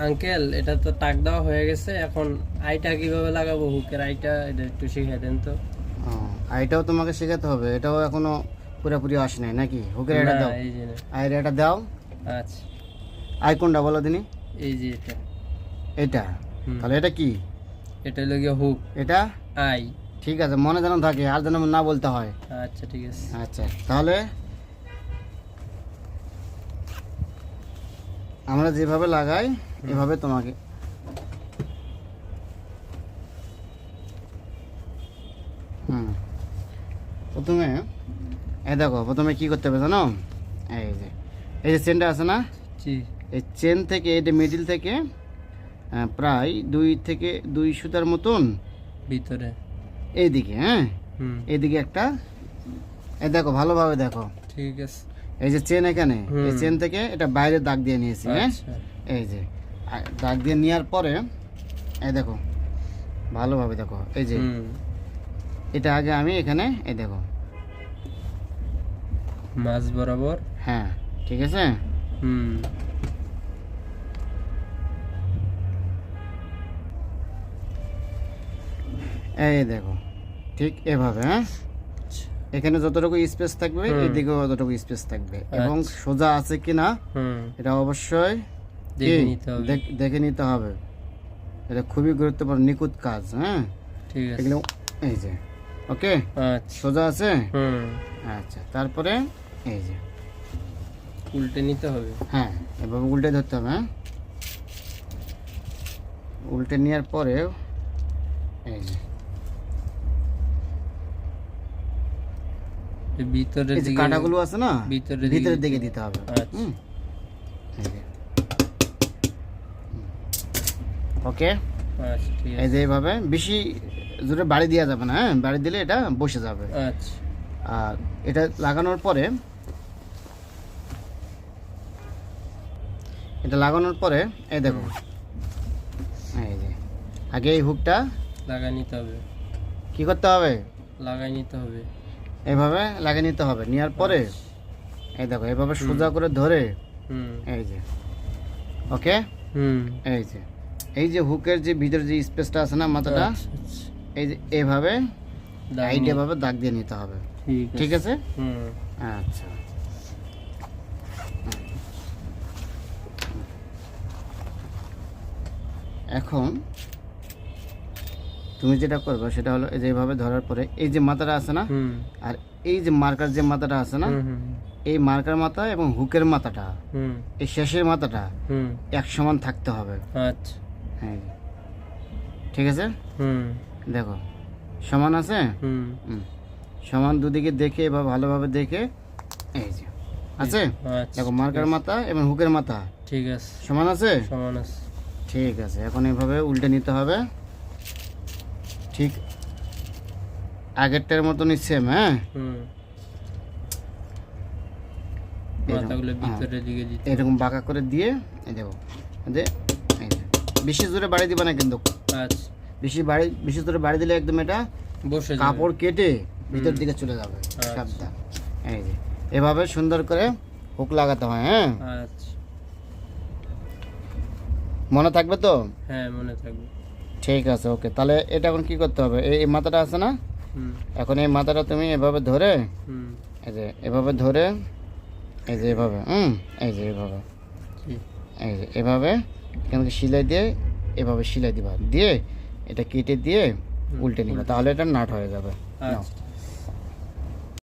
Uncle এটা তো টাক দেওয়া হয়ে গেছে এখন আইটা কীভাবে লাগাবো হুকের আইটা এটা একটু শিখিয়ে দেন তো। ও, আর এটাও তোমাকে শেখাতে হবে এটাও এখনও পুরোপুরি আসে নাই নাকি? হুকের এটা দাও। আয়ের এটা দাও। আচ্ছা। আই কোনটা বলো দিনি? এই যে এটা। এটা। তাহলে এটা কি? এটা হলো গিয়ে হুক। এটা? আই। ঠিক আছে মনে যেন থাকে আর যেন না বলতে হয়। আচ্ছা ঠিক আছে। আচ্ছা তাহলে আমরা যেভাবে লাগাই এভাবে তোমাকে। হুম। প্রথমে এই দেখো প্রথমে কি করতে হবে জানো? এই যে এই যে চেনটা আছে না? এই চেন থেকে এটা মিডিল থেকে প্রায় দুই থেকে দুই সুতার মতন ভিতরে। এইদিকে হ্যাঁ? এইদিকে একটা এই দেখো ভালোভাবে দেখো। ঠিক আছে। এই যে চেন এখানে এই চেন থেকে এটা বাইরে দাগ দিয়ে নিয়েছি হ্যাঁ? আচ্ছা। এই যে দাগ দিয়ে নেওয়ার পরে এই দেখো ভালোভাবে দেখো এই যে এটা আগে আমি এখানে এই দেখো। মাছ বরাবর? হ্যাঁ ঠিক আছে? হুম। এই দেখো ঠিক এভাবে হ্যাঁ? আচ্ছা। এখানে যতটুকু স্পেস থাকবে। এদিকেও ততটুকু স্পেস থাকবে। এবং আচ্ছা। সোজা আছে কিনা হুম। এটা অবশ্যই দেখে কি? নিতে হবে দেখ- দেখে নিতে হবে এটা খুবই গুরুত্বপূর্ণ নিখুঁত কাজ হ্যাঁ ঠিক আছে এগুলো এই যে ওকে আচ্ছা সোজা আছে হুম আচ্ছা তারপরে এই যে উল্টে নিতে হবে হ্যাঁ এভাবে উল্টে ধরতে হবে হ্যাঁ উল্টে নেওয়ার পরে এই যে এই ভিতরের এই যে দিকে কাঁটাগুলো আছে না ভিতরের ভিতরের দিকে দিকে দিতে হবে আচ্ছা। হুম এই যে ওকে আচ্ছা এই যে এইভাবে। বেশি জোরে বাড়ি দেওয়া যাবে না হ্যাঁ? বাড়ি দিলে এটা বসে যাবে। আচ্ছা। আর এটা লাগানোর পরে এটা লাগানোর পরে এই দেখো। এই যে আগে এই হুকটা লাগাই নিতে হবে। কি করতে হবে? লাগাই নিতে হবে। এইভাবে লাগিয়ে নিতে হবে। নেওয়ার পরে এই দেখো এইভাবে সোজা করে ধরে হুম। এই যে। ওকে হুম। এই যে। এই যে হুকের যে ভিতরে যে স্পেসটা আছে না মাথাটা আচ্ছা, আচ্ছা। এই যে এইভাবে দাগ আইডিয়া নিয়ে- ভাবে দাগ দিয়ে নিতে হবে। ঠিক ঠিক আছে। আচ্ছা। এখন তুমি যেটা করবে সেটা হলো এই যে এইভাবে ধরার পরে এই যে মাথাটা আছে না হুম। আর এই যে মার্কার যে মাথাটা আছে না এই মার্কার মাথা এবং হুকের মাথাটা হুম। এই শেষের মাথাটা হুম। এক সমান থাকতে হবে। আচ্ছা। হ্যাঁ ঠিক আছে? হুম। দেখো সমান আছে? হুম। সমান দুদিকে দেখে বা ভালোভাবে দেখে এই যে আছে? আচ্ছা দেখো মার্কার মাথা এবং হুকের মাথা। ঠিক আছে। সমান আছে? সমান আছে। ঠিক আছে এখন এভাবে উল্টে নিতে হবে। ঠিক আগেরটার মতনই সেম হ্যাঁ? এরকম, হ্যাঁ। ভিতরের দিকে দিতে এরকম বাঁকা করে দিয়ে দেখো। বেশি জোরে বাড়ি দিবা না কিন্তু। আচ্ছা। বেশি বাড়ি বেশি জোরে বাড়ি দিলে একদম এটা বসে কাপড় কেটে ভিতর দিকে চলে যাবে। আচ্ছা। সাবধান। এই যে এভাবে সুন্দর করে হুক লাগাতে হয় হ্যাঁ? আচ্ছা। মনে থাকবে তো? হ্যাঁ মনে থাকবে। ঠিক আছে ওকে। তাহলে এটা এখন কি করতে হবে? এই মাথাটা আছে না? হুম। এখন এই মাথাটা তুমি এভাবে ধরে হুম। এই যে এভাবে ধরে এই যে এভাবে হুম? এই যে এভাবে। এই যে এভাবে এখান থেকে সিলাই দিয়ে এভাবে সিলাই দিবা। দিয়ে এটা কেটে দিয়ে উল্টে নিবা। তাহলে এটা নাট হয়ে যাবে।